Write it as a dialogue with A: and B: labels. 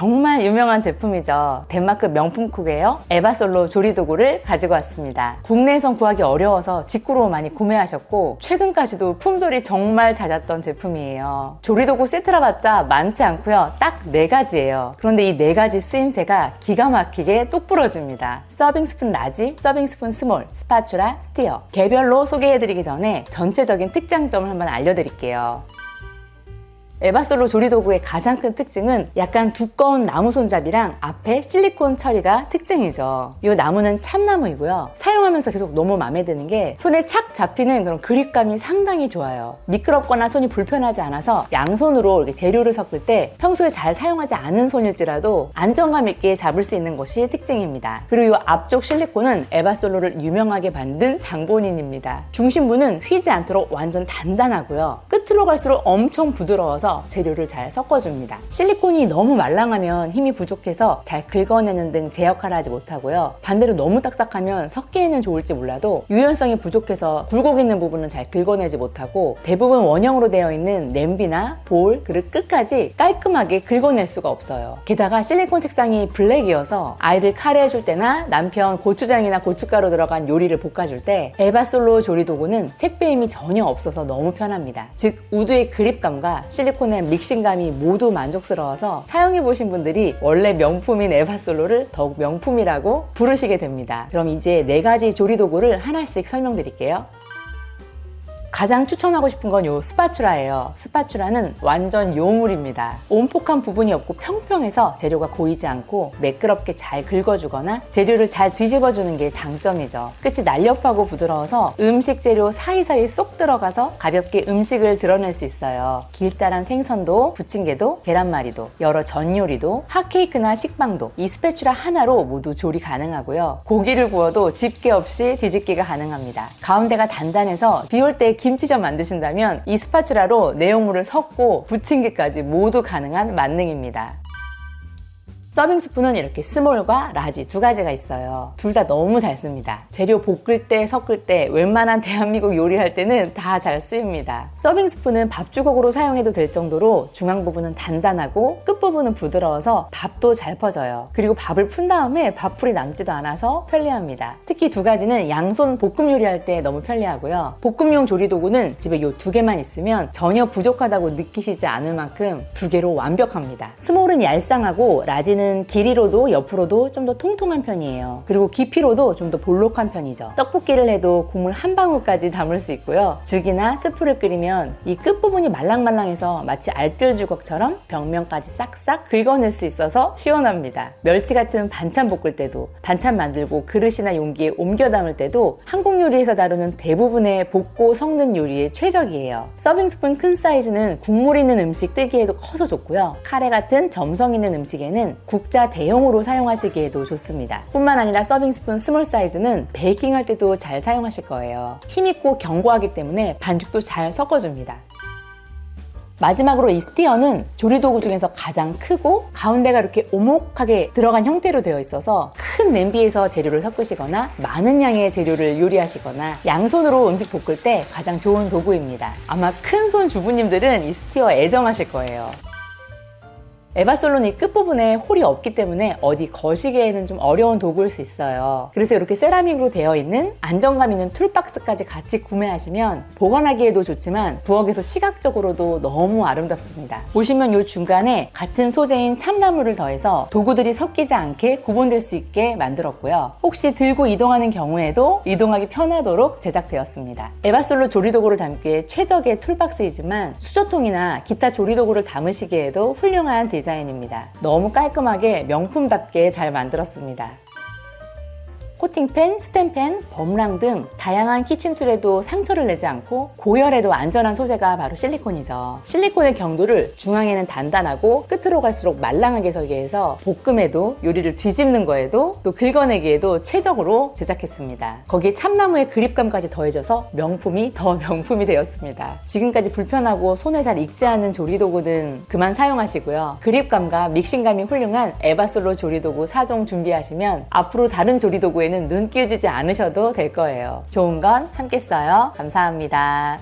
A: 정말 유명한 제품이죠. 덴마크 명품 쿡웨어 에바솔로 조리도구를 가지고 왔습니다. 국내에선 구하기 어려워서 직구로 많이 구매하셨고 최근까지도 품절이 정말 잦았던 제품이에요. 조리도구 세트라 봤자 많지 않고요. 딱 네 가지예요. 그런데 이 네 가지 쓰임새가 기가 막히게 똑부러집니다. 서빙 스푼 라지, 서빙 스푼 스몰, 스파츌라, 스티어 개별로 소개해드리기 전에 전체적인 특장점을 한번 알려드릴게요. 에바솔로 조리도구의 가장 큰 특징은 약간 두꺼운 나무 손잡이랑 앞에 실리콘 처리가 특징이죠. 이 나무는 참나무이고요. 사용하면서 계속 너무 마음에 드는 게 손에 착 잡히는 그런 그립감이 상당히 좋아요. 미끄럽거나 손이 불편하지 않아서 양손으로 이렇게 재료를 섞을 때 평소에 잘 사용하지 않은 손일지라도 안정감 있게 잡을 수 있는 것이 특징입니다. 그리고 이 앞쪽 실리콘은 에바솔로를 유명하게 만든 장본인입니다. 중심부는 휘지 않도록 완전 단단하고요. 끝으로 갈수록 엄청 부드러워서 재료를 잘 섞어줍니다. 실리콘이 너무 말랑하면 힘이 부족해서 잘 긁어내는 등 제 역할을 하지 못하고요. 반대로 너무 딱딱하면 섞기에는 좋을지 몰라도 유연성이 부족해서 굴곡 있는 부분은 잘 긁어내지 못하고 대부분 원형으로 되어 있는 냄비나 볼, 그릇 끝까지 깔끔하게 긁어낼 수가 없어요. 게다가 실리콘 색상이 블랙이어서 아이들 카레 해줄 때나 남편 고추장이나 고춧가루 들어간 요리를 볶아줄 때 에바솔로 조리도구는 색배임이 전혀 없어서 너무 편합니다. 즉 우드의 그립감과 실리콘 의 믹싱감이 모두 만족스러워서 사용해보신 분들이 원래 명품인 에바솔로를 더욱 명품이라고 부르시게 됩니다. 그럼 이제 네 가지 조리도구를 하나씩 설명드릴게요. 가장 추천하고 싶은 건 요 스파츌라예요. 스파츌라는 완전 요물입니다. 온폭한 부분이 없고 평평해서 재료가 고이지 않고 매끄럽게 잘 긁어주거나 재료를 잘 뒤집어주는 게 장점이죠. 끝이 날렵하고 부드러워서 음식 재료 사이사이 쏙 들어가서 가볍게 음식을 드러낼 수 있어요. 길다란 생선도, 부침개도, 계란말이도, 여러 전 요리도, 핫케이크나 식빵도 이 스패츌라 하나로 모두 조리 가능하고요. 고기를 구워도 집게 없이 뒤집기가 가능합니다. 가운데가 단단해서 비올 때 김치전 만드신다면 이 스파츌라로 내용물을 섞고 부침개까지 모두 가능한 만능입니다. 서빙 스푼은 이렇게 스몰과 라지 두 가지가 있어요. 둘 다 너무 잘 씁니다. 재료 볶을 때, 섞을 때, 웬만한 대한민국 요리할 때는 다 잘 쓰입니다. 서빙 스푼은 밥주걱으로 사용해도 될 정도로 중앙 부분은 단단하고 끝 부분은 부드러워서 밥도 잘 퍼져요. 그리고 밥을 푼 다음에 밥풀이 남지도 않아서 편리합니다. 특히 두 가지는 양손 볶음 요리할 때 너무 편리하고요. 볶음용 조리 도구는 집에 이두 개만 있으면 전혀 부족하다고 느끼시지 않을 만큼 두 개로 완벽합니다. 스몰은 얄쌍하고 라지는 길이로도 옆으로도 좀 더 통통한 편이에요. 그리고 깊이로도 좀 더 볼록한 편이죠. 떡볶이를 해도 국물 한 방울까지 담을 수 있고요. 죽이나 스프를 끓이면 이 끝부분이 말랑말랑해서 마치 알뜰주걱처럼 벽면까지 싹싹 긁어낼 수 있어서 시원합니다. 멸치 같은 반찬 볶을 때도 반찬 만들고 그릇이나 용기에 옮겨 담을 때도 한국 요리에서 다루는 대부분의 볶고 섞는 요리에 최적이에요. 서빙 스푼 큰 사이즈는 국물 있는 음식 뜨기에도 커서 좋고요. 카레 같은 점성 있는 음식에는 국자 대용으로 사용하시기에도 좋습니다. 뿐만 아니라 서빙 스푼 스몰 사이즈는 베이킹 할 때도 잘 사용하실 거예요. 힘있고 견고하기 때문에 반죽도 잘 섞어줍니다. 마지막으로 이 스티어는 조리도구 중에서 가장 크고 가운데가 이렇게 오목하게 들어간 형태로 되어 있어서 큰 냄비에서 재료를 섞으시거나 많은 양의 재료를 요리하시거나 양손으로 음식 볶을 때 가장 좋은 도구입니다. 아마 큰 손 주부님들은 이 스티어 애정하실 거예요. 에바솔론이 끝부분에 홀이 없기 때문에 어디 거시기에는 좀 어려운 도구일 수 있어요. 그래서 이렇게 세라믹으로 되어 있는 안정감 있는 툴박스까지 같이 구매하시면 보관하기에도 좋지만 부엌에서 시각적으로도 너무 아름답습니다. 보시면 이 중간에 같은 소재인 참나무를 더해서 도구들이 섞이지 않게 구분될 수 있게 만들었고요. 혹시 들고 이동하는 경우에도 이동하기 편하도록 제작되었습니다. 에바솔로 조리도구를 담기에 최적의 툴박스이지만 수저통이나 기타 조리도구를 담으시기에도 훌륭한 디자인 디자인입니다. 너무 깔끔하게 명품답게 잘 만들었습니다. 코팅펜, 스탬펜, 범랑 등 다양한 키친툴에도 상처를 내지 않고 고열에도 안전한 소재가 바로 실리콘이죠. 실리콘의 경도를 중앙에는 단단하고 끝으로 갈수록 말랑하게 설계 해서 볶음에도 요리를 뒤집는 거에도 또 긁어내기에도 최적으로 제작했습니다. 거기에 참나무의 그립감까지 더해져서 명품이 더 명품이 되었습니다. 지금까지 불편하고 손에 잘 익지 않은 조리도구는 그만 사용하시고요. 그립감과 믹싱감이 훌륭한 에바솔로 조리도구 4종 준비하시면 앞으로 다른 조리도구에 에는 눈길 주지 않으셔도 될 거예요. 좋은 건 함께 써요. 감사합니다.